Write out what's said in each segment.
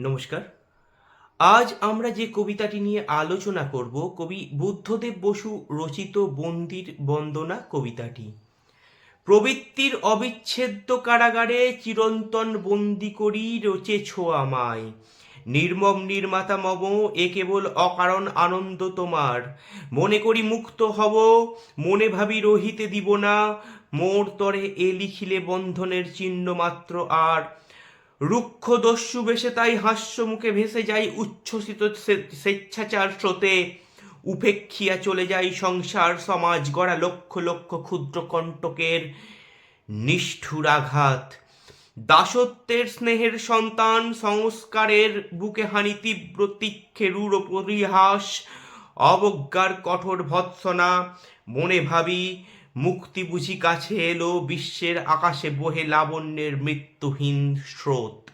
নমস্কার। আজ আমরা যে কবিতাটি নিয়ে আলোচনা করব, কবি বুদ্ধদেব বসু রচিত বন্দির বন্দনা কবিতাটি। প্রবৃত্তির অবিচ্ছেদ্য কারাগারে চিরন্তন বন্দি করি রচে রচেছ আমায়। নির্মম নির্মাতা মম, এ কেবল অকারণ আনন্দ তোমার। মনে করি মুক্ত হব, মনে ভাবি রহিতে দিব না। মোর তরে এ লিখিলে বন্ধনের চিহ্ন মাত্র আর রুক্ষ দস্যু বেশে তাই হাস্য মুখে ভেসে যাই উচ্ছ্বসিত স্বেচ্ছাচার স্রোতে। উপেক্ষিয়া চলে যাই সংসার, সমাজ গড়া লক্ষ লক্ষ ক্ষুদ্র কণ্টকের নিষ্ঠুর আঘাত। দাসত্বের স্নেহের সন্তান, সংস্কারের বুকে হানি তীব্র তীক্ষে রূঢ় পরিহাস, অবজ্ঞার কঠোর ভৎসনা। মনে ভাবি মুক্তি বুঝি কাছে এলো, বিশ্বের আকাশে বহে লাবণ্যের মৃত্যুহীন স্রোত।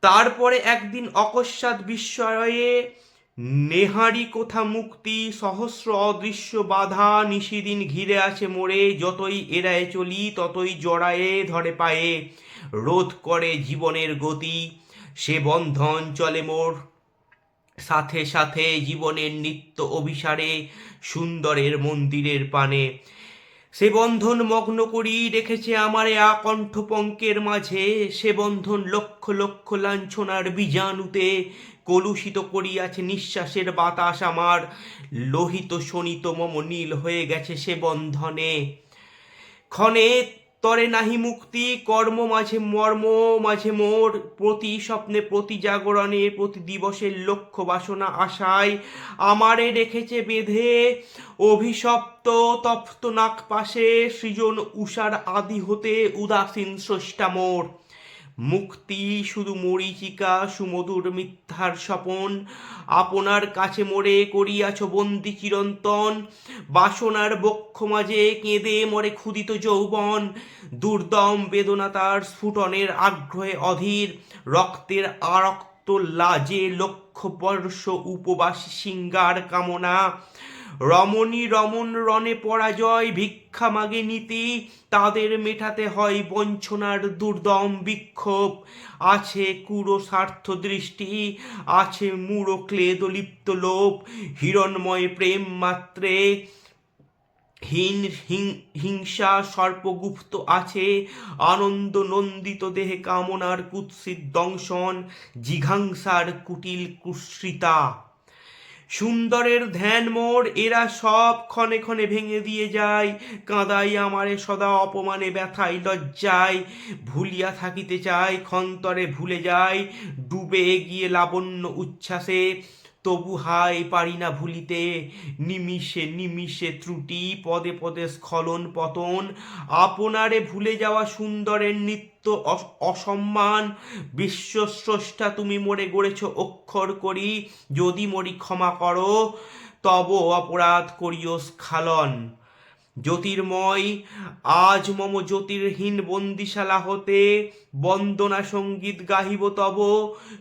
তারপরে একদিন অকস্মাৎ বিস্ময়ে নেহারি কোথা মুক্তি, সহস্র অদৃশ্য বাধা নিশিদিন ঘিরে আছে মোড়ে, যতই এড়ায় চলি, ততই জড়ায়ে ধরে পায়ে। রোধ করে জীবনের গতি, সে বন্ধন চলে মোর সাথে সাথে জীবনের নিত্য অভিসারে, সুন্দরের মন্দিরের পানে। সে বন্ধন মগ্ন করি রেখেছে আমারে আকণ্ঠ পঙ্কের মাঝে। সে বন্ধন লক্ষ লক্ষ লাঞ্ছনার বীজাণুতে কলুষিত করিয়াছে নিঃশ্বাসের বাতাস আমার। লোহিত শোণিত মম নীল হয়ে গেছে সে বন্ধনে। ক্ষণে তরে নাহি মুক্তি, কর্ম মাঝে মর্ম, মাঝে মোর। প্রতি স্বপ্নে, প্রতি জাগরণে, প্রতি দিবসের লক্ষ্য, বাসনা আশায় আমারে রেখেছে বেঁধে। অভিশপ্ত তপ্ত নাক পাশে, সৃজন, উষার আদি হতে উদাসীন স্রষ্টা মোর। মুক্তি শুধু মরিচিকা, সুমধুর মিথ্যার স্বপন। আপনার কাছে মোরে করিয়াছ বন্দি চিরন্তন। বাসনার বক্ষ মাঝে কেঁদে মরে ক্ষুদিত যৌবন। দুর্দম বেদনা তার স্ফুটনের আগ্রহে অধীর। রক্তের আরক্ত লাজে লক্ষ বর্ষ উপবাসী সিঙ্গার কামনা। রমণী রমন রণে পরাজয়, ভিক্ষা মাগে নীতি, তাদের মেটাতে হয় বঞ্চনার দুর্দম বিক্ষোভ। আছে কুড়ো স্বার্থ দৃষ্টি, আছে মূঢ় ক্লেদলিপ্ত লোভ, হিরণময় প্রেম মাত্রে। হীন হিংসা সর্পগুপ্ত আছে, আনন্দ নন্দিত দেহে কামনার কুৎসিত দংশন, জিঘাংসার কুটিল কুশ্রিতা সুন্দরের ধ্যান মোর, এরা সব ক্ষণে ক্ষণে ভেঙে দিয়ে যায়। কাঁদাই আমারে সদা অপমানে ব্যথায় লজ্জায়। ভুলিয়া থাকিতে চায় ক্ষন্তরে ভুলে যায় ডুবে গিয়ে লাবণ্য উচ্ছ্বাসে। তবু হাই পারি না ভুলিতে। নিমিষে নিমিষে ত্রুটি, পদে পদে স্খলন পতন। আপনারে ভুলে যাওয়া সুন্দরের নিত্য অস- অসম্মান। বিশ্বস্রষ্টা তুমি মরে গড়েছ অক্ষর করি। যদি মরি ক্ষমা করো, তব অপরাধ করিও স্খালন। জ্যোতির্ময়, আজ মম জ্যোতির্হীন বন্দিশালা হতে বন্দনা সংগীত গাহিব তব।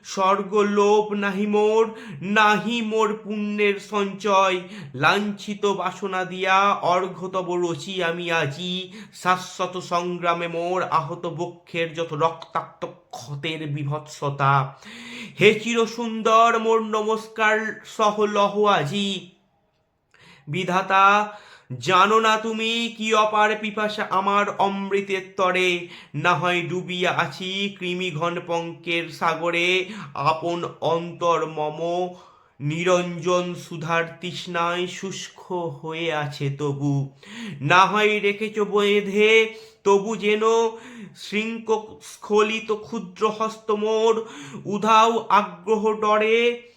স্বর্গ লোভ নাহি মোর নাহি মোর পুণ্যের সঞ্চয়। লাঞ্ছিত বাসনা দিয়া অর্ঘ্য তব রচি আমি আজি। শাশ্বত সংগ্রামে মোর আহত বক্ষের যত রক্তাক্ত ক্ষতের বিভৎসতা। হে চির সুন্দর মোর নমস্কার সহ লহ আজি। বিধাতা জানো না তুমি কি অপার পিপাসা আমার অমৃতের তরে? না হয় ডুবিয়া আছি কৃমি ঘন পঙ্কের সাগরে। আপন অন্তর মম নিরঞ্জন সুধার তৃষ্ণায় শুষ্ক হয়ে আছে তবু। না হয় রেখেছ বেঁধে, তবু যেন শৃঙ্খ স্খলিত ক্ষুদ্র হস্ত মোর। উধাও আগ্রহ ডরে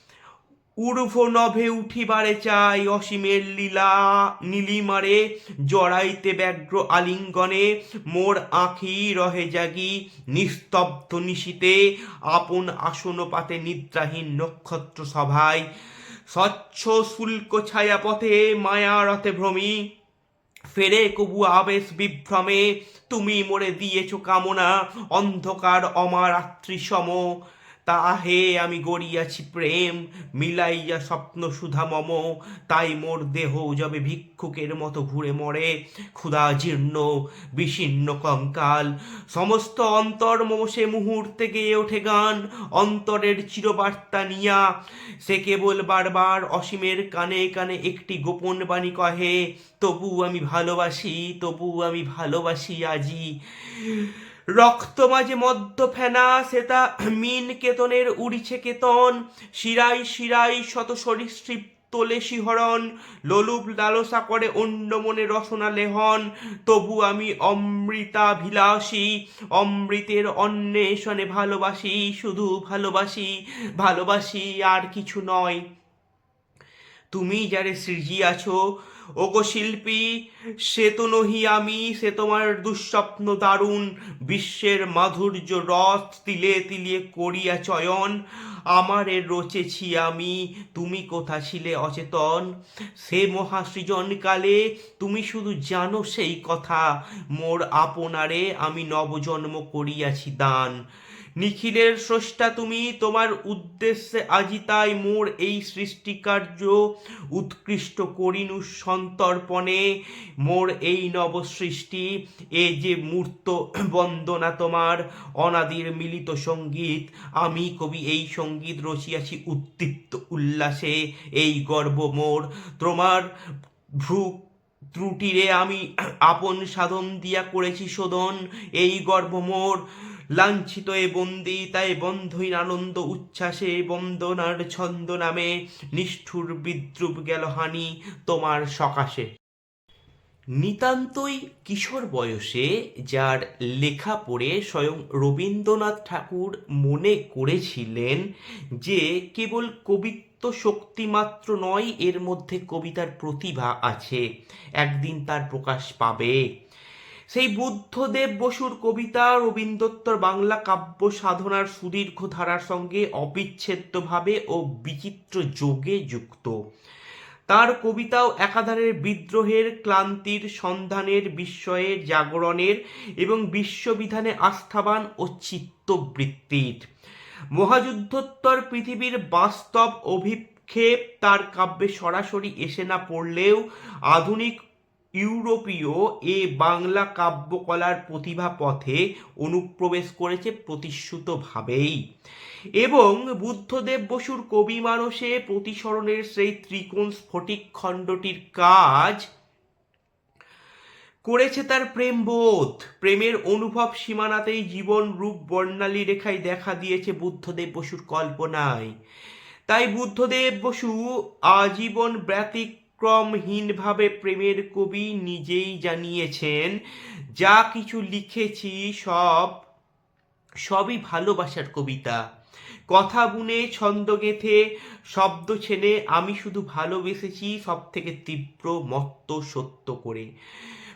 উর্ভ নভে উঠিবারে চাই অসীমের লীলা নীলিমারে, জড়াইতে ব্যগ্র আলিঙ্গনে। মোর আঁখি রহে জাগি নিস্তব্ধ নিশীতে, আপন আসন পাতে নিদ্রাহীন নক্ষত্র সভায়। স্বচ্ছ শুল্ক ছায়া পথে মায়া রথে ভ্রমি, ফেরে কবু আবেশ বিভ্রমে। তুমি মোরে দিয়েছ কামনা, অন্ধকার অমারাত্রি সম তাহে আমি গড়িয়াছি প্রেম, মিলাইয়া স্বপ্ন সুধা মম। তাই মোর দেহ যবে ভিক্ষুকের মতো ঘুরে মরে, ক্ষুধা জীর্ণ বিশিন্ন কঙ্কাল। সমস্ত অন্তর মম সে মুহূর্তে গেয়ে ওঠে গান, অন্তরের চিরবার্তা নিয়া। সে কেবল বারবার অসীমের কানে কানে একটি গোপন বাণী কহে, তবু আমি ভালোবাসি, তবু আমি ভালোবাসি আজি। রক্ত মাঝে মধ্য ফেনা সেটা মিন কেতনের উড়িছে কেতন শিরাই শিরাই শত সরীসৃপ তোলে শিহরণ লোলুপ লালসা করে অন্য মনে রসনা লেহন, তবু আমি অমৃতাভিলাষী, অমৃতের অন্বেষণে ভালোবাসি, শুধু ভালোবাসি ভালোবাসি আর কিছু নয়। তুমি যারে সৃজিয়াছ ওগো শিল্পী, সে তো নহি আমি, সে তোমার দুঃস্বপ্ন দারুণ। বিশ্বের মাধুর্য রস তিলে তিলে করিয়া চয়ন, আমার আমারে রচেছি আমি, তুমি কোথা ছিলে অচেতন? সে মহাসৃজনকালে তুমি শুধু জানো সেই কথা, মোর আপনারে আমি নবজন্ম করিয়াছি দান। নিখিলের স্রষ্টা তুমি, তোমার উদ্দেশ্যে আজি তাই মোর এই সৃষ্টিকার্য উৎকৃষ্ট করিনু সন্তর্পণে। মোর এই নবসৃষ্টি, এ যে মূর্ত বন্দনা তোমার, অনাদির মিলিত সংগীত, আমি কবি এই সংগীত রচিয়াছি উদ্দীপ্ত উল্লাসে, এই গর্ব মোর। তোমার ভ্রু ত্রুটিরে আমি আপন সাধন দিয়া করেছি শোধন, এই গর্ব মোর। লাঞ্ছিত এ বন্দি, তাই বন্ধহীন আনন্দ উচ্ছ্বাসে, বন্দনার ছন্দ নামে নিষ্ঠুর বিদ্রুপ গেল হানি তোমার সকাশে। নিতান্তই কিশোর বয়সে যার লেখা পড়ে স্বয়ং রবীন্দ্রনাথ ঠাকুর মনে করেছিলেন যে কেবল কবিত্ব শক্তিমাত্র নয়, এর মধ্যে কবিতার প্রতিভা আছে। একদিন তার প্রকাশ পাবে। সেই বুদ্ধদেব বসুর কবিতা রবীন্দ্রোত্তর বাংলা কাব্য সাধনার সুদীর্ঘ ধারার সঙ্গে অবিচ্ছেদ্যভাবে ও বিচিত্র যোগে যুক্ত। তার কবিতাও একাধারের বিদ্রোহের, ক্লান্তির, সন্ধানের বিস্ময়ের জাগরণের এবং বিশ্ববিধানে আস্থাবান ও চিত্তবৃত্তির। মহাযুদ্ধোত্তর পৃথিবীর বাস্তব অভিক্ষেপ তার কাব্যে সরাসরি এসে না পড়লেও আধুনিক ইউরোপীয় এ বাংলা কাব্যকলার প্রতিভা পথে অনুপ্রবেশ করেছে প্রতিশ্রুতভাবেই। এবং বুদ্ধদেব বসুর কবি মানসে প্রতিসরণের সেই ত্রিকোণ স্ফটিক খণ্ডটির কাজ করেছে তার প্রেমবোধ। প্রেমের অনুভব সীমানাতেই জীবন রূপ বর্ণালী রেখায় দেখা দিয়েছে বুদ্ধদেব বসুর কল্পনায়। তাই বুদ্ধদেব বসু আজীবন ব্যতিক্রমহীনভাবে প্রেমের কবি নিজেই জানিয়েছেন, যা কিছু লিখেছি সব, সবই ভালোবাসার কবিতা। কথা বুনে ছন্দ গেথে, শব্দ ছেনে আমি শুধু ভালোবেসেছি সব থেকে তীব্র মত্ত সত্য করে।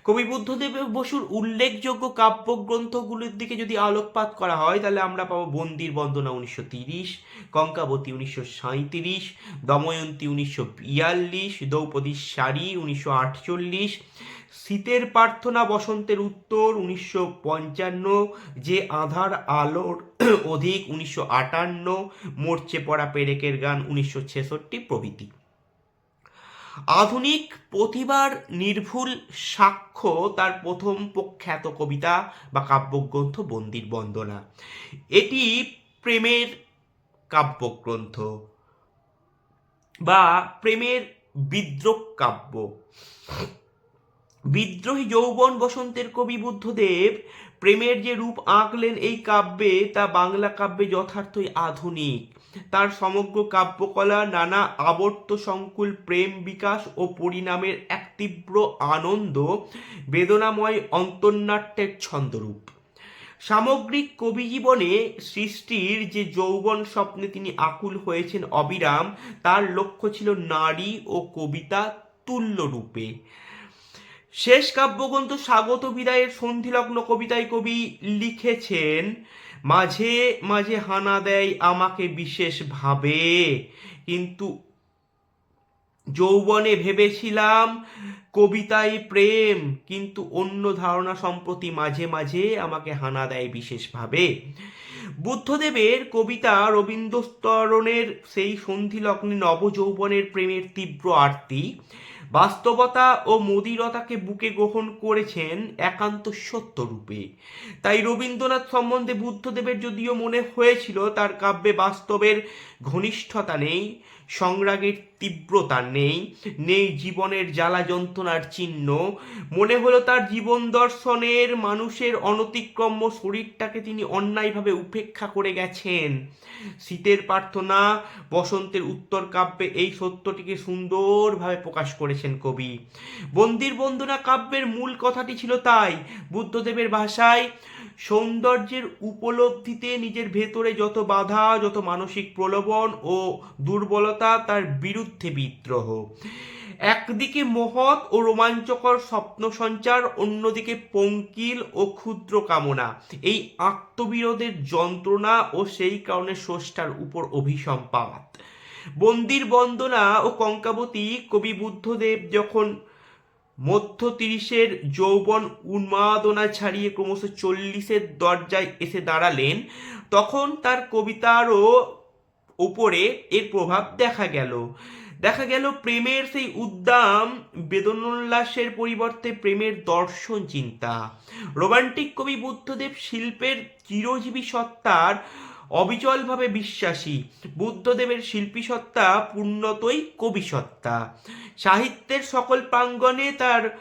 কবি বুদ্ধদেব বসুর উল্লেখযোগ্য কাব্যগ্রন্থগুলির দিকে যদি আলোকপাত করা হয়, তাহলে আমরা পাবো বন্দির বন্দনা উনিশশো তিরিশ, কঙ্কাবতী উনিশশো সাঁইত্রিশ, দময়ন্তী উনিশশো বিয়াল্লিশ, দ্রৌপদীর শাড়ি উনিশশো আটচল্লিশ শীতের প্রার্থনা বসন্তের উত্তর উনিশশো পঞ্চান্ন, যে আধার আলোর অধিক উনিশশো আটান্ন, মরচে পড়া পেরেকের গান উনিশশো ছেষট্টি প্রভৃতি। আধুনিক প্রতিভার নির্ভুল সাক্ষ্য তার প্রথম প্রখ্যাত কবিতা বা কাব্যগ্রন্থ বন্দির বন্দনা। এটি প্রেমের কাব্যগ্রন্থ বা প্রেমের বিদ্রোহ কাব্য। বিদ্রোহী যৌবন বসন্তের কবি বুদ্ধদেব প্রেমের যে রূপ আঁকলেন এই কাব্যে তা বাংলা কাব্যে যথার্থই আধুনিক। তার সমগ্র কাব্যকলা, নানা আবর্ত সংকুল, প্রেম বিকাশ ও পরিণামের এক তীব্র আনন্দ, বেদনাময় অন্তর্নাট্যের ছন্দরূপ। সামগ্রিক কবি জীবনে সৃষ্টির যে যৌবন স্বপ্নে তিনি আকুল হয়েছেন অবিরাম, তার লক্ষ্য ছিল নারী ও কবিতা তুল্য রূপে শেষ কাব্যগ্রন্থ স্বাগত বিদায়ের সন্ধিলগ্ন কবিতায় কবি লিখেছেন মাঝে মাঝে হানা দেয়, আমাকে বিশেষভাবে কিন্তু যৌবনে ভেবেছিলাম কবিতায় প্রেম, কিন্তু অন্য ধারণা সম্প্রতি মাঝে মাঝে আমাকে হানা দেয় বিশেষভাবে বুদ্ধদেবের কবিতা রবীন্দ্রস্তরণের সেই সন্ধিলগ্নে নবযৌবনের প্রেমের তীব্র আরতি বাস্তবতা ও মদিরতাকে বুকে গ্রহণ করেছেন একান্ত সত্যরূপে। তাই রবীন্দ্রনাথ সম্বন্ধে বুদ্ধদেবের যদিও মনে হয়েছিল, তার কাব্যে বাস্তবের ঘনিষ্ঠতা নেই, সংরাগের তীব্রতা নেই নেই জীবনের জ্বালা যন্ত্রণার চিহ্ন। মনে হলো তার জীবন দর্শনের মানুষের অনতিক্রম্য শরীরটাকে তিনি অন্যায়ভাবে উপেক্ষা করে গেছেন। শীতের প্রার্থনা, বসন্তের উত্তর কাব্যে এই সত্যটিকে সুন্দরভাবে প্রকাশ করেছেন কবি। বন্দির বন্দনা কাব্যের মূল কথাটি ছিল তাই, বুদ্ধদেবের ভাষায় সৌন্দর্যের উপলব্ধিতে নিজের ভেতরে যত বাধা, যত মানসিক প্রলোভন ও দুর্বলতা তার বিরুদ্ধে বিদ্রোহ। একদিকে মহৎ ও রোমাঞ্চকর স্বপ্ন সঞ্চার অন্যদিকে পঙ্কিল ও ক্ষুদ্র কামনা। এই আত্মবিরোধের যন্ত্রণা ও সেই কারণে স্রষ্টার উপর অভিসম্পাত। বন্দির বন্দনা ও কঙ্কাবতী কবি বুদ্ধদেব যখন মধ্য তিরিশের যৌবন উন্মাদনা ছাড়িয়ে ক্রমশ চল্লিশের দরজায় এসে দাঁড়ালেন, তখন তার কবিতারও উপরে এর প্রভাব দেখা গেল। দেখা গেল প্রেমের সেই উদ্দাম, বেদনোল্লাসের পরিবর্তে প্রেমের দর্শন চিন্তা রোমান্টিক কবি বুদ্ধদেব শিল্পের চিরজীবী সত্তার অবিচলভাবে বিশ্বাসী। বুদ্ধদেবের শিল্পী সত্তা পূর্ণতই কবি সত্তা সাহিত্যের সকল প্রাঙ্গণে তার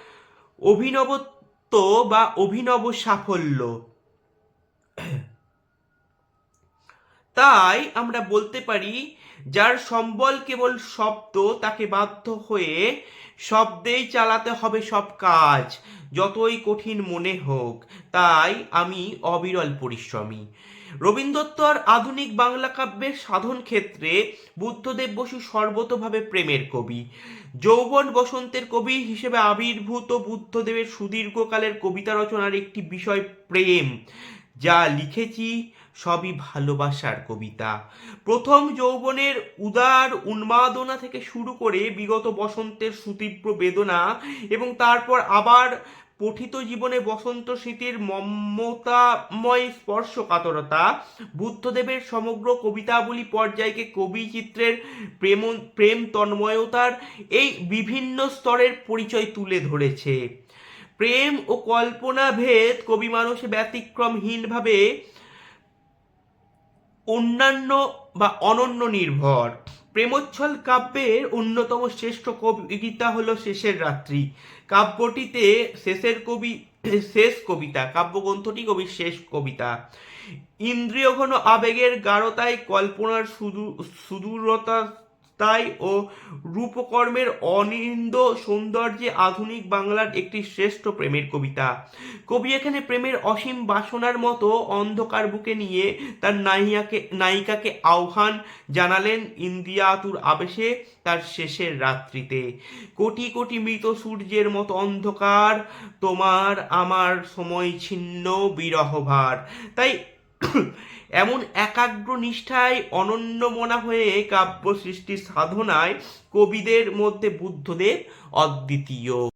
অভিনবত্ব বা অভিনব সাফল্য। তাই আমরা বলতে পারি, যার সম্বল কেবল শব্দ, তাকে বাধ্য হয়ে শব্দেই চালাতে হবে সব কাজ, যতই কঠিন মনে হোক। তাই আমি অবিরল পরিশ্রমী। রবীন্দ্রত্বর আধুনিক বাংলা কাব্যের সাধন ক্ষেত্রে বুদ্ধদেব বসু সর্বতভাবে প্রেমের কবি। যৌবন বসন্তের কবি হিসেবে আবির্ভূত বুদ্ধদেবের সুদীর্ঘকালের কবিতা রচনার একটি বিষয় প্রেম, যা লিখেছি সবই ভালোবাসার কবিতা। প্রথম যৌবনের উদার উন্মাদনা থেকে শুরু করে বিগত বসন্তের সুতীব্র বেদনা এবং তারপর আবার পঠিত জীবনে বসন্ত স্মৃতির মমতাময় স্পর্শকাতরতা বুদ্ধদেবের সমগ্র কবিতাবলী পর্যায়কে কবি চিত্রের প্রেম প্রেম তন্ময়তার এই বিভিন্ন স্তরের পরিচয় তুলে ধরেছে। প্রেম ও কল্পনা ভেদ কবি মানুষ ব্যতিক্রমহীনভাবে অন্যান্য বা অনন্য নির্ভর। প্রেমোচ্ছল কাব্যের অন্যতম শ্রেষ্ঠ কবিতা হলো শেষের রাত্রি। কাব্যটিতে শেষের কবি, শেষ কবিতা, কাব্যগ্রন্থটি কবির শেষ কবিতা। ইন্দ্রিয় ঘন আবেগের গাঢ়তায় কল্পনার সুদূর, সুদূরতা তাই ও রূপকর্মের অনিন্দ সৌন্দর্যে আধুনিক বাংলার একটি শ্রেষ্ঠ প্রেমের কবিতা। কবি এখানে প্রেমের অসীম বাসনার মতো অন্ধকার বুকে নিয়ে তার নায়িকাকে নায়িকাকে আহ্বান জানালেন ইন্দিয়াতুর আবেশে তার শেষের রাত্রিতে। কোটি কোটি মৃত সূর্যের মতো অন্ধকার, তোমার আমার সময় ছিন্ন বিরহভার। তাই এমন একাগ্র নিষ্ঠায় অনন্য মনা হয়ে কাব্য সৃষ্টির সাধনায় কবিদের মধ্যে বুদ্ধদেব অদ্বিতীয়।